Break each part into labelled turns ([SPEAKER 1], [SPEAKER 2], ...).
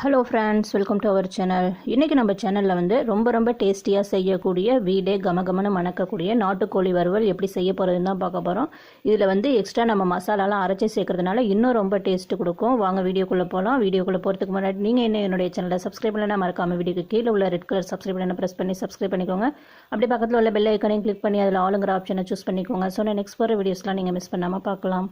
[SPEAKER 1] Hello friends welcome to our channel இன்றைக்கி நம்ம சேனலில் வந்து ரொம்ப ரொம்ப டேஸ்டியாக செய்யக்கூடிய வீடே கமகமனு மணக்கக்கூடிய நாட்டுக்கோழி வறுவல் எப்படி செய்ய போகிறதுன்னு தான் பார்க்க போகிறோம் இதில் வந்து எக்ஸ்ட்ரா நம்ம மசாலாலாம் அரைச்சி சேர்க்கறதுனால இன்னும் ரொம்ப டேஸ்ட்டு கொடுக்கும். வாங்க வீடியோக்குள்ளே போகலாம் வீடியோக்குள்ளே போகிறதுக்கு முன்னாடி நீங்கள் என்ன என்னுடைய சேனலை சப்ஸ்கிரைப் பண்ணலாம் மறக்காம வீடியோக்கு கீழே உள்ள ரெட் கலர் சப்ஸ்கிரைப் பண்ணி ப்ரெஸ் பண்ணி சப்ஸ்கிரைப் பண்ணிக்கோங்க. அப்படியே பக்கத்தில் உள்ள பெல் ஐக்கனையும் கிளிக் பண்ணி அதில் ஆளுங்கிற ஆப்ஷனை சூஸ் பண்ணிக்கோங்க. ஸோ நான் நெக்ஸ்ட் போகிற வீடியோஸ்லாம் நீங்கள் மிஸ் பண்ணாமல் பார்க்கலாம்.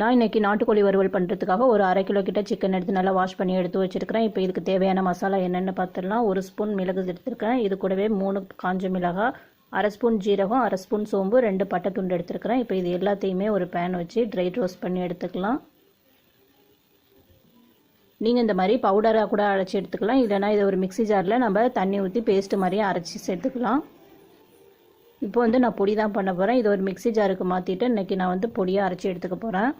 [SPEAKER 1] நான் இன்றைக்கி நாட்டுக்கோழி வறுவல் பண்ணுறதுக்காக ஒரு அரை கிலோ கிட்ட சிக்கன் எடுத்து நல்லா வாஷ் பண்ணி எடுத்து வச்சுருக்கிறேன். இப்போ இதுக்கு தேவையான மசாலா என்னென்னு பார்த்துடலாம் ஒரு ஸ்பூன் மிளகு எடுத்துருக்கேன் இது கூடவே மூணு காஞ்ச மிளகாய் அரை ஸ்பூன் ஜீரகம் அரை ஸ்பூன் சோம்பு ரெண்டு பட்டை துண்டு எடுத்துருக்கிறேன். இப்போ இது எல்லாத்தையுமே ஒரு பேன் வச்சு ட்ரை ரோஸ்ட் பண்ணி எடுத்துக்கலாம். நீங்கள் இந்த மாதிரி பவுடராக கூட அரைச்சி எடுத்துக்கலாம். இல்லைனா இதை ஒரு மிக்சி ஜாரில் நம்ம தண்ணி ஊற்றி பேஸ்ட்டு மாதிரியே அரைச்சி சேர்த்துக்கலாம். இப்போ வந்து நான் பொடி தான் பண்ண போகிறேன் இது ஒரு மிக்சி ஜாருக்கு மாற்றிட்டு இன்றைக்கி நான் வந்து பொடியாக அரைச்சி எடுத்துக்க போகிறேன்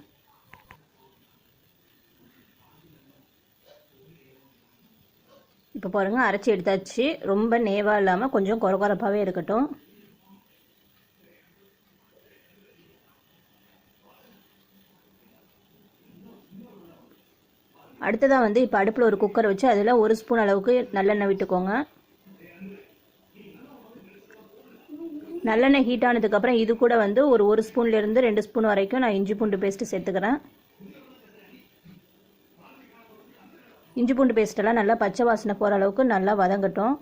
[SPEAKER 1] இப்போ பாருங்கள் அரைச்சி எடுத்தாச்சு. ரொம்ப நேவாக இல்லாமல் கொஞ்சம் குறகுறப்பாகவே இருக்கட்டும். அடுத்ததாக வந்து இப்போ அடுப்பில் ஒரு குக்கர் வச்சு அதில் ஒரு ஸ்பூன் அளவுக்கு நல்லெண்ணெய் விட்டுக்கோங்க. நல்லெண்ணெய் ஹீட் ஆனதுக்கப்புறம் இது கூட வந்து ஒரு ஒரு ஸ்பூன்லேருந்து ரெண்டு ஸ்பூன் வரைக்கும் நான் இஞ்சி பூண்டு பேஸ்ட்டு சேர்த்துக்கிறேன். இஞ்சி பூண்டு பேஸ்ட்டெல்லாம் நல்லா பச்சை வாசனை போகிற அளவுக்கு நல்லா வதங்கட்டும்.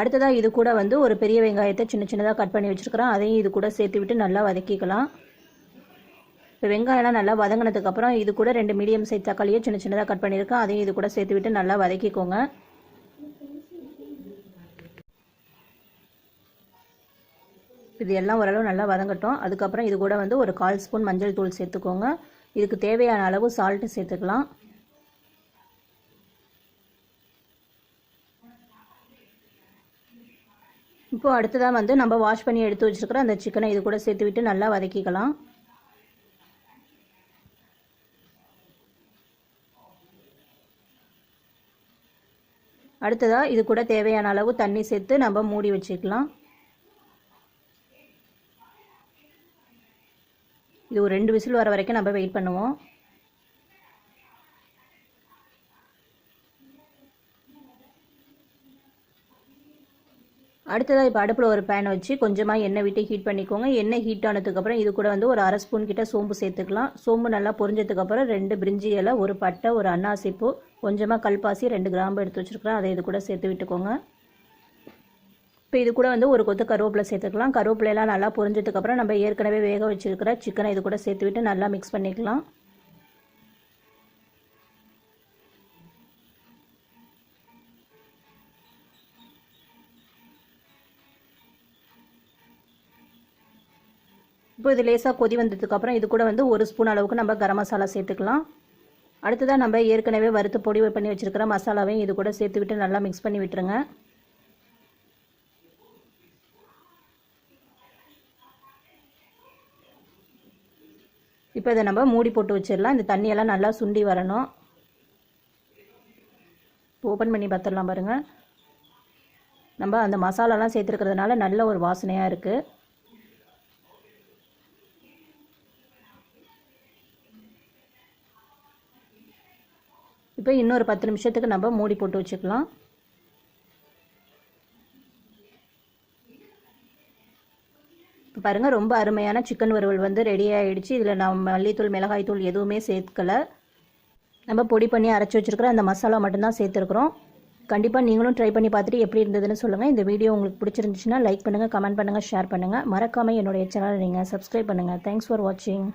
[SPEAKER 1] அடுத்ததாக இது கூட வந்து ஒரு பெரிய வெங்காயத்தை சின்ன சின்னதாக கட் பண்ணி வச்சுருக்கிறேன். அதையும் இது கூட சேர்த்து விட்டு நல்லா வதக்கிக்கலாம். இப்போ வெங்காயம்லாம் நல்லா வதங்கினதுக்கப்புறம் இது கூட ரெண்டு மீடியம் சைஸ் தக்காளியை சின்ன சின்னதாக கட் பண்ணியிருக்கேன். அதையும் இது கூட சேர்த்து விட்டு நல்லா வதக்கிக்கோங்க. இது எல்லாம் ஓரளவு நல்லா வதங்கட்டும். அதுக்கப்புறம் இது கூட வந்து ஒரு கால் ஸ்பூன் மஞ்சள் தூள் சேர்த்துக்கோங்க. இதுக்கு தேவையான அளவு சால்ட்டு சேர்த்துக்கலாம். இப்போ அடுத்ததாக வந்து நம்ம வாஷ் பண்ணி எடுத்து வச்சுருக்கிற அந்த சிக்கனை இது கூட சேர்த்து விட்டு நல்லா வதக்கிக்கலாம். அடுத்ததாக இது கூட தேவையான அளவு தண்ணி சேர்த்து நம்ம மூடி வச்சுக்கலாம். இது ஒரு ரெண்டு விசில் வர வரைக்கும் நம்ம வெயிட் பண்ணுவோம். அடுத்ததாக இப்போ அடுப்பில் ஒரு பேனை வச்சு கொஞ்சமாக எண்ணெய் விட்டு ஹீட் பண்ணிக்கோங்க. எண்ணெய் ஹீட் ஆனதுக்கப்புறம் இது கூட வந்து ஒரு அரை ஸ்பூன் கிட்ட சோம்பு சேர்த்துக்கலாம். சோம்பு நல்லா பொரிஞ்சதுக்கப்புறம் ரெண்டு பிரிஞ்சி இலை ஒரு பட்டை ஒரு அன்னாசிப்பூ கொஞ்சமாக கல்பாசி ரெண்டு கிராம்பு எடுத்து வச்சுருக்கிறேன். அதை இது கூட சேர்த்து விட்டுக்கோங்க. இப்போ இது கூட வந்து ஒரு கொத்து கருவேப்பிலை சேர்த்துக்கலாம். கருவேப்பிலையெல்லாம் நல்லா பொரிஞ்சதுக்கப்புறம் நம்ம ஏற்கனவே வேக வச்சுருக்கிற சிக்கனை இது கூட சேர்த்து விட்டு நல்லா மிக்ஸ் பண்ணிக்கலாம். இப்போ இது லேசாக கொதி வந்ததுக்கப்புறம் இது கூட வந்து ஒரு ஸ்பூன் அளவுக்கு நம்ம கரம் மசாலா சேர்த்துக்கலாம். அடுத்ததாக நம்ம ஏற்கனவே வறுத்து பொடி பண்ணி வச்சுருக்கிற மசாலாவையும் இது கூட சேர்த்து விட்டு நல்லா மிக்ஸ் பண்ணி விட்டுருங்க. இப்போ இதை நம்ம மூடி போட்டு வச்சிடலாம். இந்த தண்ணியெல்லாம் நல்லா சுண்டி வரணும். ஓப்பன் பண்ணி பார்த்துடலாம் பாருங்கள் நம்ம அந்த மசாலாலாம் சேர்த்துருக்கிறதுனால நல்ல ஒரு வாசனையாக இருக்குது இப்போ இன்னொரு பத்து நிமிஷத்துக்கு நம்ம மூடி போட்டு வச்சுக்கலாம். பாருங்கள் ரொம்ப அருமையான சிக்கன் வறுவல் வந்து ரெடி ஆகிடுச்சு இதில் நான் மல்லித்தூள் மிளகாய்த்தூள் எதுவுமே சேர்க்கலை. நம்ம பொடி பண்ணி அரைச்சி வச்சுருக்கிற அந்த மசாலா மட்டும்தான் சேர்த்துருக்குறோம். கண்டிப்பாக நீங்களும் ட்ரை பண்ணி பார்த்துட்டு எப்படி இருந்ததுன்னு சொல்லுங்கள் இந்த வீடியோ உங்களுக்கு பிடிச்சிருந்துச்சுன்னா லைக் பண்ணுங்கள் கமெண்ட் பண்ணுங்கள் ஷேர் பண்ணுங்கள் மறக்காமல் என்னுடைய சேனலை நீங்கள் சப்ஸ்கிரைப் பண்ணுங்கள் தேங்க்ஸ் ஃபார் வாட்சிங்